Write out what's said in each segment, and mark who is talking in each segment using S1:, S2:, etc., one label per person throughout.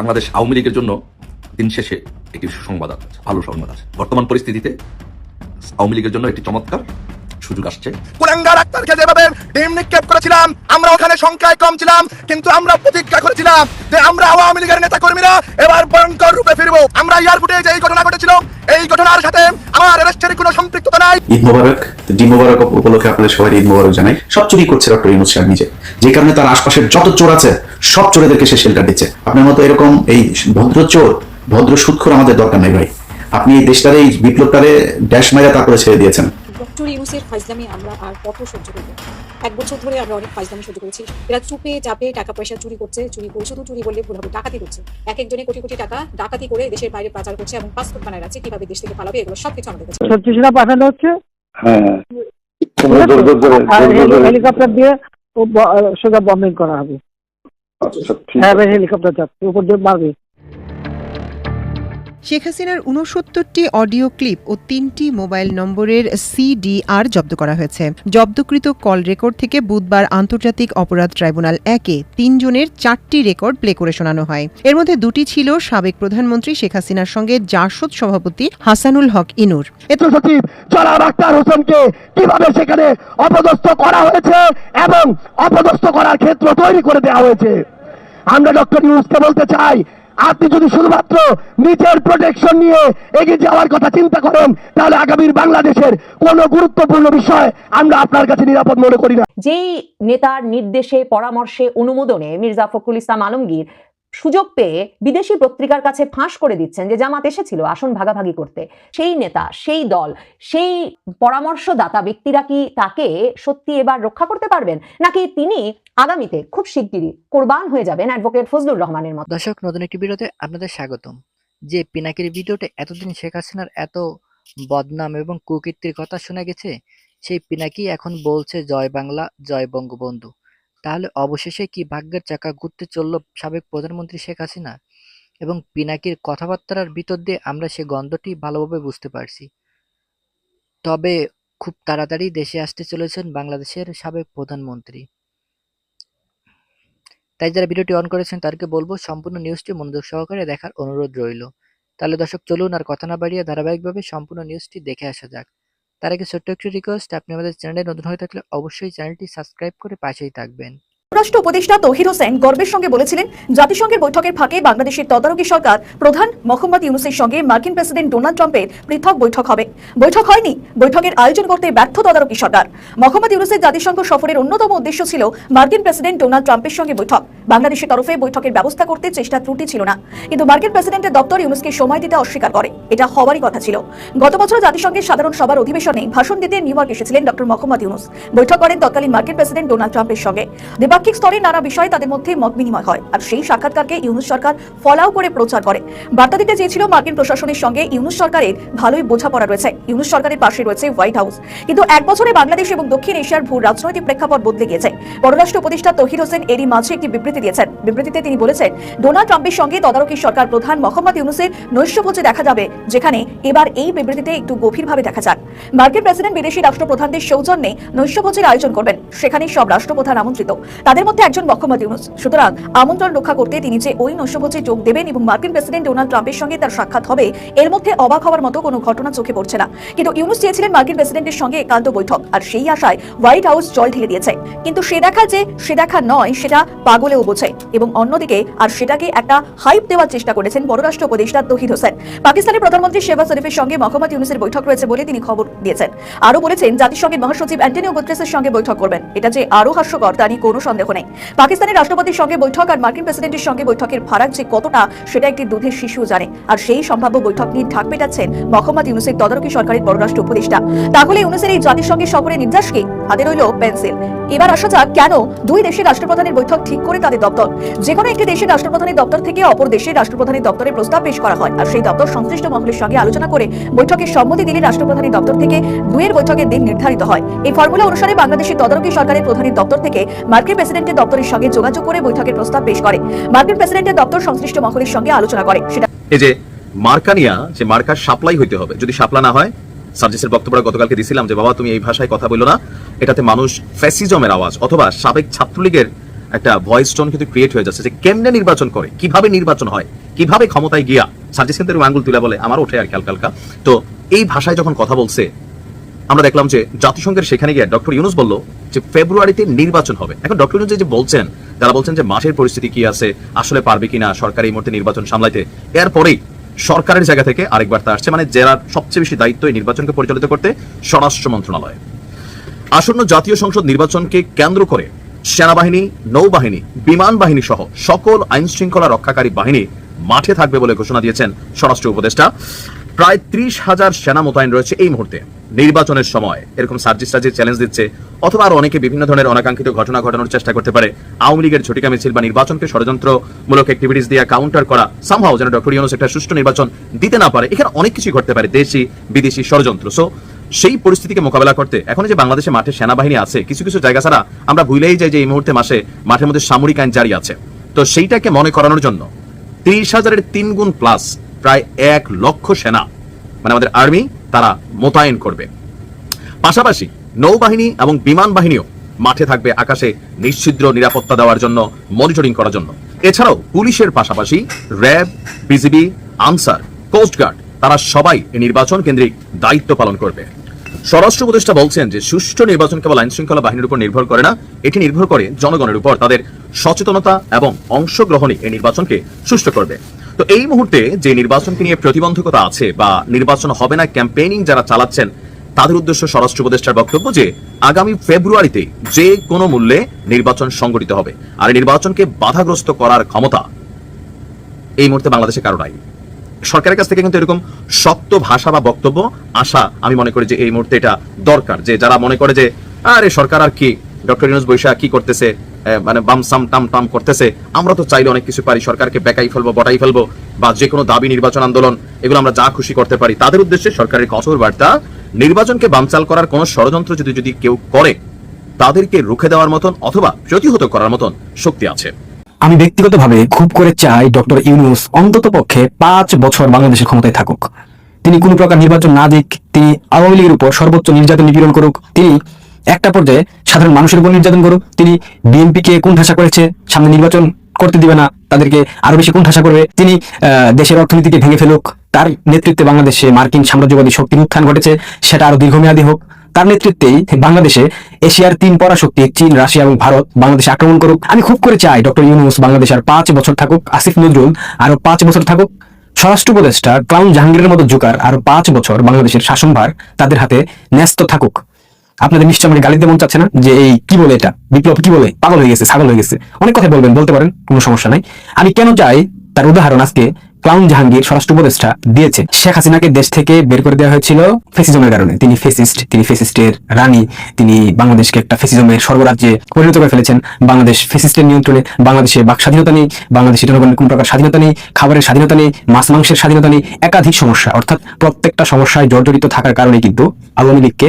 S1: বাংলাদেশ আওয়ামী লীগের জন্য দিন শেষে একটি সুসংবাদ আছে, ভালো সংবাদ আছে। বর্তমান পরিস্থিতিতে আওয়ামী লীগের জন্য একটি চমৎকার সুযোগ আসছে।
S2: কুলাঙ্গা ডাক্তারকে যেভাবে ডিম নিক্ষেপ করেছিলাম আমরা ওখানে সংখ্যায় কম ছিলাম কিন্তু আমরা প্রতিজ্ঞা করেছিলাম যে আমরা আওয়ামী লীগের নেতা কর্মীরা এবার ভয়ঙ্কর রূপে ফিরবো। আমরা এয়ারপোর্টে যে এই ঘটনা ঘটেছিল এই ঘটনার সাথে আমার অ্যারেস্টের কোনো সম্পৃক্ততা নাই।
S3: ঈদ মোবারক ঈদ মোবারক উপলক্ষে আপনাদের সবাই ঈদ মোবারক জানাই। সব চুরি করছে ডক্টর ইউনুস সাহেব নিজে। যে কারণে তার আশপাশের যত চোর আছে সব চোরেদেরকে সে শেল্টার দিচ্ছে। আপনার মতো এরকম এই ভদ্র চোর ভদ্র সুৎখোর আমাদের দরকার নাই ভাই। আপনি এই দেশটারে এই বিপ্লবটারে ড্যাশ মাইরা তারপরে ছেড়ে দিয়েছেন।
S4: ডক্টর ইউনুসের ফাইজলামি আমরা আর কত সহ্য করব? এক বছর ধরে আমরা অনেক ফাইজলামি সহ্য করেছি। এরা চুপে চাপে টাকা পয়সা চুরি করছে চুরি করে শুধু চুরি বললে ভুল হবে ডাকাতি করছে। এক একজনে কোটি কোটি টাকা ডাকাতি করে দেশের বাইরে পাচার করছে এবং পাসপোর্ট বানায় রাখছে কীভাবে দেশ থেকে পালাবে এগুলো সবকিছু আমাদের কাছে।
S5: পাঠানো হচ্ছে?
S6: হ্যাঁ।
S5: হেলিকপ্টার দিয়ে সোজা বম্বিং করা হবে।
S6: আচ্ছা,
S5: হ্যাঁ
S6: আছে।
S5: হেলিকপ্টার যাচ্ছে উপর দিয়ে মারবে।
S7: শেখ হাসিনার উনসত্তরটি অডিও ক্লিপ ও তিনটি মোবাইল নম্বরের সিডিআর জব্দ করা হয়েছে। জব্দকৃত কল রেকর্ড থেকে বুধবার আন্তর্জাতিক অপরাধ ট্রাইব্যুনাল একে তিনজনের চারটি রেকর্ড প্লে করে শোনানো হয়। এর মধ্যে দুটি ছিল সাবেক প্রধানমন্ত্রী শেখ হাসিনার সঙ্গে জাসদ সভাপতি হাসানুল হক ইনুর।
S8: সচিব জনাব আক্তার হোসেনকে কীভাবে সেখানে অপদস্থ করা হয়েছে এবং অপদস্থ করার ক্ষেত্র তৈরি করে দেওয়া হয়েছে? আমরা ডক্টর ইউনুসকে বলতে চাই আপনি যদি শুধুমাত্র নিজের প্রোটেকশন নিয়ে এগিয়ে যাওয়ার কথা চিন্তা করেন, তাহলে আগামীর বাংলাদেশের কোন গুরুত্বপূর্ণ বিষয় আমরা আপনার কাছে নিরাপদ মনে করি না।
S9: যেই নেতার নির্দেশে, পরামর্শে, অনুমোদনে মির্জা ফখরুল ইসলাম আলমগীর সুযোগ পেয়ে বিদেশি পত্রিকার কাছে ফাঁস করে দিচ্ছেন যে জামাত এসেছিল আসন ভাগাভাগি করতে। সেই নেতা, সেই দল, সেই পরামর্শদাতা ব্যক্তিরা কি তাকে সত্যি এবার রক্ষা করতে পারবেন? নাকি তিনি আগামীতে খুব শিগগিরই কোরবান হয়ে যাবেন? অ্যাডভোকেট ফজলুর রহমানের মতো।
S10: দর্শক, নতুন একটি ভিডিওতে আপনাদের স্বাগতম। যে পিনাকির ভিডিওতে এতদিন শেখ হাসিনার এত বদনাম এবং কুকীর্তির কথা শোনা গেছে, সেই পিনাকি এখন বলছে, জয় বাংলা, জয় বঙ্গবন্ধু। তাহলে অবশেষে কি ভাগ্যের চাকা ঘুরতে চলল সাবেক প্রধানমন্ত্রী শেখ হাসিনা? এবং পিনাকির কথাবার্তার ভিতর দিয়ে আমরা সে গন্ধটি ভালোভাবে বুঝতে পারছি। তবে খুব তাড়াতাড়ি দেশে আসতে চলেছেন বাংলাদেশের সাবেক প্রধানমন্ত্রী। তাই যারা ভিডিওটি অন করেছেন তাদেরকে বলব, সম্পূর্ণ নিউজটি মনোযোগ সহকারে দেখার অনুরোধ রইল। তাহলে দর্শক, চলুন আর কথা না বাড়িয়ে ধারাবাহিকভাবে সম্পূর্ণ নিউজটি দেখে আসা যাক। তার আগে ছোট্ট একটি রিকোয়েস্ট আপনি আমাদের চ্যানেলে নতুন হয়ে থাকলে অবশ্যই চ্যানেলটি সাবস্ক্রাইব করে পাশেই থাকবেন।
S4: রাষ্ট্র উপদেষ্টা তহির হোসেন গর্বের সঙ্গে বলেছিলেন, জাতিসংঘের বৈঠকের ফাঁকে বাংলাদেশের তদারকি সরকার প্রধান মোহাম্মদ ইউনুসের সঙ্গে মার্কিন প্রেসিডেন্ট ডোনাল্ড ট্রাম্পের পৃথক বৈঠক হবে। বৈঠক হয়নি, বৈঠকের আয়োজন করতে ব্যর্থ তদারকি সরকার। মোহাম্মদ ইউনুসের জাতিসংঘ সফরের অন্যতম উদ্দেশ্য ছিল মার্কিন প্রেসিডেন্ট ডোনাল্ড ট্রাম্পের সঙ্গে বৈঠক। বাংলাদেশের তরফে বৈঠকের ব্যবস্থা করতে চেষ্টা ত্রুটি ছিল না। কিন্তু মার্কিন প্রেসিডেন্টের দপ্তর ইউনুসকে সময় দিতে অস্বীকার করে। এটা হওয়ারই কথা ছিল। গত বছর জাতিসংঘের সাধারণ সভার অধিবেশনে ভাষণ দিতে নিউ ইয়র্ক এসেছিলেন ডক্টর মোহাম্মদ ইউনুস। বৈঠক করেন তৎকালীন মার্কিন প্রেসিডেন্ট ডোনাল্ড ট্রাম্পের সঙ্গে। দ্বিপাক্ষিক স্তরে নানা বিষয়ে তাদের মধ্যে মত বিনিময় হয়। আর সেই সাক্ষাৎকারকে ইউনুস সরকার ফলাও করে প্রচার করে। বার্তা দিতে চেয়েছিল মার্কিন প্রশাসনের সঙ্গে ইউনুস সরকারের ভালোই বোঝাপড়া রয়েছে। ইউনুস সরকারের পাশে রয়েছে হোয়াইট হাউস। কিন্তু এক বছরে বাংলাদেশ এবং দক্ষিণ এশিয়ার ভূ রাজনৈতিক প্রেক্ষাপট বদলে গিয়েছে। পররাষ্ট্র উপদেষ্টা তহির হোসেন এরই মাঝে একটি বিবৃতি দিয়েছেন। বিবৃতিতে তিনি বলেছেন, ডোনাল্ড ট্রাম্পের সঙ্গে তদারকি সরকার প্রধান মোহাম্মদ ইউনুসের নৈশভোজে দেখা যাবে, যেখানে এবার এই বিবৃতিতে একটু গভীরভাবে দেখা যাক। মার্কিন প্রেসিডেন্ট বিদেশি রাষ্ট্রপ্রধানদের সৌজন্যে নৈশভোজের আয়োজন করবেন। সেখানে সব রাষ্ট্রপ্রধান আমন্ত্রিত। তাদের মধ্যে একজন ইউনুস সুতরাং আমন্ত্রণ রক্ষা করতে তিনি যে ওই নৈশভোজে যোগ দেবেন এবং মার্কিন প্রেসিডেন্ট ডোনাল্ড ট্রাম্পের সঙ্গে তার সাক্ষাৎ হবে, এর মধ্যে অবাক হওয়ার মতো কোনো ঘটনা চোখে পড়ছে না। কিন্তু ইউনুস চেয়েছিলেন মার্কিন প্রেসিডেন্টের সঙ্গে একান্ত বৈঠক, আর সেই আশায় হোয়াইট হাউস জল ঢেলে দিয়েছে। কিন্তু সে দেখা যে, সে দেখা নয়, সেটা পাগলেও বোঝে। এবং অন্যদিকে, আর সেটাকে একটা হাইপ দেওয়ার চেষ্টা করেছেন পররাষ্ট্র উপদেষ্টা তহিদ হোসেন। পাকিস্তানের প্রধানমন্ত্রী শেহবাজ শরীফের সঙ্গে মোহাম্মদ ইউনুসের বৈঠক রয়েছে বলে তিনি খবর দিয়েছেন। আরও বলেছেন, জাতিসংঘের মহাসচিব অ্যান্টনিও গুতরেসের সঙ্গে বৈঠক করবেন। এটা যে আরও হাস্যকর, তা নিয়ে কোনো সন্দেহ নেই। পাকিস্তানের রাষ্ট্রপতির সঙ্গে বৈঠক আর মার্কিন প্রেসিডেন্টের সঙ্গে বৈঠকের ফারাক যে কতটা, সেটা একটি দুধের শিশু জানে। আর সেই সম্ভাব্য বৈঠক নিয়ে ঢাক পেটাচ্ছেন মহম্মদ ইউনুসের তদারকি সরকারের পররাষ্ট্র উপদেষ্টা। তাহলে ইউনুসের এই জাতিসংঘের সফরের নির্দেশ কি? হাতে রইল পেন্সিল। এবার আসা যাক কেন দুই দেশের রাষ্ট্রপ্রধানের বৈঠক ঠিক করে তাদের দপ্তর। যে কোনো একটি দেশের রাষ্ট্রপ্রধানের দপ্তর থেকে অপর দেশের রাষ্ট্রপ্রধানের দপ্তরে প্রস্তাব পেশ করা হয়। আর সেই দপ্তর সংশ্লিষ্ট মহলের সঙ্গে আলোচনা করে বৈঠকের সম্মতি দিলে রাষ্ট্রপ্রধানের দপ্তর থেকে দুয়ের বৈঠকের দিন নির্ধারিত হয়। এই ফর্মুলা অনুসারে বাংলাদেশের তদারকি সরকারের প্রধানের দপ্তর থেকে মার্কিন প্রেসিডেন্টের দপ্তরের সঙ্গে যোগাযোগ করে বৈঠকের প্রস্তাব পেশ করে। মার্কিন প্রেসিডেন্টের দপ্তর সংশ্লিষ্ট মহলের সঙ্গে আলোচনা করে। সেটা
S1: এই যে মার্কা নিয়া যে মার্কার সাপ্লাই হইতে হবে, যদি সাপ্লা না হয় সার্জিসের বক্তব্যটা গতকালকে দিছিলাম যে, বাবা, তুমি এই ভাষায় কথা বলল না। এটাতে মানুষ ফ্যাসিজমের আওয়াজ অথবা সাবেক ছাত্রলীগের
S11: একটা ভয়েস টোন কিন্তু ক্রিয়েট হয়ে যাচ্ছে যে, কেমনে নির্বাচন করে? কীভাবে নির্বাচন হয়? কীভাবে ক্ষমতায় গিয়া সার্জিস কিন্তু আঙ্গুল তুলে বলে আমার ওঠে আর কি, হালকা হালকা। তো এই ভাষায় যখন কথা বলছে, আমরা দেখলাম যে, জাতিসংঘের সেখানে গিয়ে ডক্টর ইউনুস বলল যে, ফেব্রুয়ারিতে নির্বাচন হবে। এখন ডক্টর ইউনুস যে বলছেন, যারা বলছেন যে, মাসের পরিস্থিতি কি আছে? আসলে পারবে কিনা সরকার এই মুহূর্তে নির্বাচন সামলাইতে? এরপরেই সরকারের জায়গা থেকে আরেকবার তা আসছে মানে জেলার সবচেয়ে বেশি দায়িত্ব এই নির্বাচনকে পরিচালিত করতে স্বরাষ্ট্র মন্ত্রণালয়। আসন্ন জাতীয় সংসদ নির্বাচনকে কেন্দ্র করে সেনাবাহিনী, নৌবাহিনী, বিমান বাহিনী সহ সকল আইন শৃঙ্খলা রক্ষাকারী বাহিনী মাঠে থাকবে বলে ঘোষণা দিয়েছেন স্বরাষ্ট্র উপদেষ্টা। প্রায় ত্রিশ হাজার সেনা মোতায়েন রয়েছে এই মুহূর্তে। নির্বাচনের সময় এরকম সার্জিস সার্জিস চ্যালেঞ্জ দিচ্ছে, অথবা আরও অনেকে বিভিন্ন ধরনের অনাকাঙ্ক্ষিত ঘটনা ঘটানোর চেষ্টা করতে পারে। আওয়ামী লীগের ঝটিকা মিছিল বা নির্বাচনকে ষড়যন্ত্রমূলক অ্যাক্টিভিটিস দিয়ে কাউন্টার করা সামহাও যেন ডক্টর ইউনুস একটা সুষ্ঠু নির্বাচন দিতে না পারে। এখানে অনেক কিছু ঘটতে পারে, দেশি, বিদেশি ষড়যন্ত্র। সো সেই পরিস্থিতিকে মোকাবেলা করতে এখন যে বাংলাদেশে মাঠে সেনাবাহিনী আছে, কিছু কিছু জায়গা ছাড়া আমরা ভুলেই যাই যে এই মুহূর্তে মাসে মাঠের মধ্যে সামরিক আইন জারি আছে। তো সেইটাকে মনে করানোর জন্য তিরিশ হাজারের তিন গুণ প্লাস প্রায় এক লক্ষ সেনা মানে আমাদের আর্মি, তারা মোতায়েন করবে। পাশাপাশি নৌবাহিনী এবং বিমান বাহিনীও মাঠে থাকবে আকাশে নিশ্ছিদ্র নিরাপত্তা দেওয়ার জন্য মনিটরিং করার জন্য। এছাড়াও পুলিশের পাশাপাশি র্যাব, বিজিবি, আনসার কোস্টগার্ড তারা সবাই এই নির্বাচন কেন্দ্রিক দায়িত্ব পালন করবে। স্বরাষ্ট্র উপদেষ্টা বলছেন যে, সুষ্ঠু নির্বাচন কেবল আইন শৃঙ্খলা বাহিনীর উপর নির্ভর করে না, এটি নির্ভর করে জনগণের উপর তাদের সচেতনতা এবং অংশগ্রহণই এই নির্বাচনকে সুষ্ঠু করবে। তো এই মুহূর্তে যে নির্বাচনকে নিয়ে প্রতিবন্ধকতা আছে বা নির্বাচন হবে না ক্যাম্পেইনিং যারা চালাচ্ছেন, তাদের উদ্দেশ্য স্বরাষ্ট্র উপদেষ্টার বক্তব্য যে, আগামী ফেব্রুয়ারিতে যে কোনো মূল্যে নির্বাচন সংগঠিত হবে। আর নির্বাচনকে বাধাগ্রস্ত করার ক্ষমতা এই মুহূর্তে বাংলাদেশে কারও নাই। সরকারের কাছ থেকে কিন্তু এরকম শক্ত ভাষা বা বক্তব্য আসা আমি মনে করি যে এই মুহূর্তে এটা দরকার। যে যারা মনে করে যে, আরে সরকার আর কি? ডক্টর ইউনুস বৈশা কি করতেছে? মানে বাম সাম টাম টাম করতেছে। আমরা তো চাইলে অনেক কিছু পারি, সরকারকে বেকাই ফেলব, বটাই ফেলব, বা যে কোনো দাবি নির্বাচন আন্দোলন, এগুলো আমরা যা খুশি করতে পারি। তাদের উদ্দেশ্যে সরকারের কঠোর বার্তা, নির্বাচনকে বানচাল করার কোনো ষড়যন্ত্র যদি যদি কেউ করে, তাদেরকে রুখে দেওয়ার মতন অথবা প্রতিহত করার মতন শক্তি আছে।
S12: আমি ব্যক্তিগতভাবে খুব করে চাই ডক্টর ইউনুস অন্তত পক্ষে পাঁচ বছর বাংলাদেশের ক্ষমতায় থাকুক। তিনি কোনো প্রকার নির্বাচন না দিক, তিনি আওয়ামী লীগের উপর সর্বোচ্চ নির্যাতন নিপীড়ন করুক, তিনি একটা পর্যায়ে সাধারণ মানুষের উপর নির্যাতন করুক, তিনি বিএনপি কে কোন ঠাসা করেছে, সামনে নির্বাচন করতে দিবে না, তাদেরকে আরও বেশি কোন ঠাসা করবে, তিনি দেশের অর্থনীতিকে ভেঙে ফেলুক, তার নেতৃত্বে বাংলাদেশে মার্কিন সাম্রাজ্যবাদী শক্তির উত্থান ঘটেছে, সেটা আরও দীর্ঘমেয়াদী হোক। তার নেতৃত্বেই বাংলাদেশে এশিয়ার তিন পরাশক্তি, চীন, রাশিয়া এবং ভারত বাংলাদেশে আক্রমণ করুক। আমি খুব করে চাই ডক্টর ইউনুস বাংলাদেশ আর পাঁচ বছর থাকুক, আসিফ নজরুল আরও পাঁচ বছর থাকুক। স্বরাষ্ট্র উপদেষ্টা ক্লাউন জাহাঙ্গীরের মতো জোকার আরও পাঁচ বছর বাংলাদেশের শাসনভার তাদের হাতে ন্যস্ত থাকুক। আপনাদের নিশ্চয় আমাকে গালিতে মন চাচ্ছে না যে এই কি বলে এটা? বিপ্লব কি বলে? পাগল হয়ে গেছে, ছাগল হয়ে গেছে। অনেক কথা বলবেন, বলতে পারেন, কোনো সমস্যা নাই। আমি কেন চাই তার উদাহরণ আজকে ক্লাউন জাহাঙ্গীর, স্বরাষ্ট্র উপদেষ্টা, দিয়েছে। শেখ হাসিনাকে দেশ থেকে বের করে দেওয়া হয়েছিল ফেসিজমের কারণে। তিনি ফেসিস্ট, তিনি ফেসিস্টের রানী, তিনি বাংলাদেশকে একটা ফেসিজমের সর্বরাজ্যে পরিণত করে ফেলেছেন। বাংলাদেশ ফেসিস্টের নিয়ন্ত্রণে, বাংলাদেশে বাক স্বাধীনতা নেই, বাংলাদেশে জনগণের কোন প্রকার স্বাধীনতা নেই, খাবারের স্বাধীনতা নেই, মাছ মাংসের স্বাধীনতা নেই, একাধিক সমস্যা। অর্থাৎ প্রত্যেকটা সমস্যায় জর্জরিত থাকার কারণে কিন্তু আওয়ামী লীগকে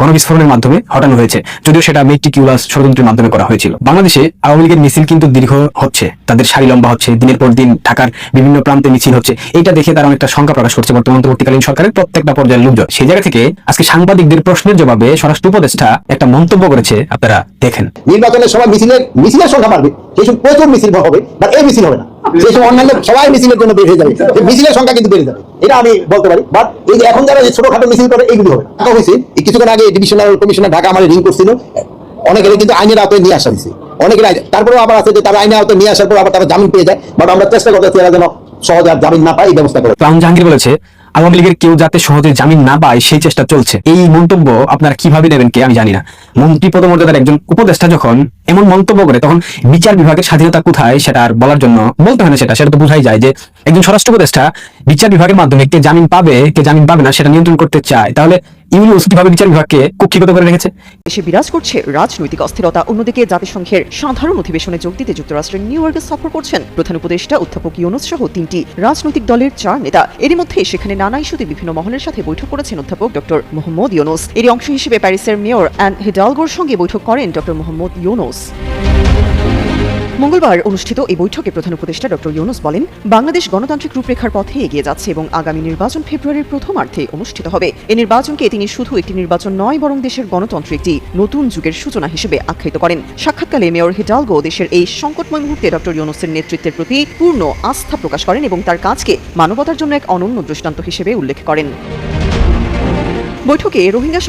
S12: গণবিস্ফোরণের মাধ্যমে হটানো হয়েছে। যদিও সেটা মেট্রিকিউলাস ষড়যন্ত্রের মাধ্যমে করা হয়েছিল। বাংলাদেশে আওয়ামী লীগের মিছিল কিন্তু দীর্ঘ হচ্ছে। তাদের সারি লম্বা হচ্ছে, দিনের পর দিন ঢাকার বিভিন্ন প্রান্তে মিছিল হচ্ছে। এটা দেখে তারা অনেকটা শঙ্কা প্রকাশ করছে বর্তমান অন্তর্বর্তীকালীন সরকারের প্রত্যেকটা পর্যায়ের লোকজন। সেই জায়গা থেকে আজকে সাংবাদিকদের প্রশ্নের জবাবে স্বরাষ্ট্র উপদেষ্টা একটা মন্তব্য করেছে, আপনারা দেখেন।
S8: নির্বাচনের সময় মিছিলের মিছিলের সংখ্যা বাড়বে। সেই প্রচুর মিছিল হবে বা এই মিছিল হবে না। অন্যান্য সবাই মিছিলের জন্য মিছিলের সংখ্যা কিন্তু বেড়ে যাবে। এটা আমি বলতে পারি। বাট এই যে এখন যারা ছোটখাটো মিছিল করে হবে। হয়েছে। কিছুক্ষণ আগে ডিভিশনাল কমিশনার ঢাকা আমার রিং করছিল। অনেকের কিন্তু আইনের আওতায় নিয়ে আসা হয়েছে। অনেকের তারপরে আবার আছে যে তারা আইনের আওতায় নিয়ে আসার পর আবার তারা জামিন পেয়ে যায়। বাট আমরা চেষ্টা করতেছি এরা যেন সহজে আর জামিন না পাই এই ব্যবস্থা করে।
S12: জাহাঙ্গীর বলেছে আওয়ামী লীগের কেউ যাতে সহজে জামিন না পায়, সেই চেষ্টা চলছে। এই মন্তব্য আপনারা কীভাবে নেবেন কে আমি জানি না। মন্ত্রী পদমর্যাদার একজন উপদেষ্টা যখন এমন মন্তব্য করে, তখন বিচার বিভাগের স্বাধীনতা কোথায় সেটা আর বলার জন্য বলতে হয় না সেটা। সেটা তো বোঝাই যায় যে একজন স্বরাষ্ট্র উপদেষ্টা বিচার বিভাগের মাধ্যমে কে জামিন পাবে, কে জামিন পাবে না সেটা নিয়ন্ত্রণ করতে চায়। তাহলে ইউনুস কীভাবে বিচার বিভাগকে কুক্ষিগত করে রেখেছে?
S13: দেশে বিরাজ করছে রাজনৈতিক অস্থিরতা, অন্যদিকে জাতিসংঘের সাধারণ অধিবেশনে যোগ দিতে যুক্তরাষ্ট্রের নিউ ইয়র্কে সফর করছেন প্রধান উপদেষ্টা অধ্যাপক ইউনুস সহ তিনটি রাজনৈতিক দলের চার নেতা। এরই মধ্যে সেখানে নানা ইস্যুতে বিভিন্ন মহলের সাথে বৈঠক করেছেন অধ্যাপক ডক্টর মোহাম্মদ ইউনুস। এরই অংশ হিসেবে প্যারিসের মেয়র অ্যান হিডালগোর সঙ্গে বৈঠক করেন ডক্টর মোহাম্মদ ইউনুস। মঙ্গলবার অনুষ্ঠিত এই বৈঠকে প্রধান উপদেষ্টা ডক্টর ইউনুস বলেন, বাংলাদেশ গণতান্ত্রিক রূপরেখার পথে এগিয়ে যাচ্ছে এবং আগামী নির্বাচন ফেব্রুয়ারির প্রথমার্ধে অনুষ্ঠিত হবে। এই নির্বাচনকে তিনি শুধু একটি নির্বাচন নয়, বরং দেশের গণতন্ত্র একটি নতুন যুগের সূচনা হিসেবে আখ্যায়িত করেন। সাক্ষাৎকালে মেয়র হিডালগো দেশের এই সংকটময় মুহূর্তে ডক্টর ইউনুসের নেতৃত্বের প্রতি পূর্ণ আস্থা প্রকাশ করেন এবং তার কাজকে মানবতার জন্য এক অনন্য দৃষ্টান্ত হিসেবে উল্লেখ করেন। বৈঠকে রোহিঙ্গা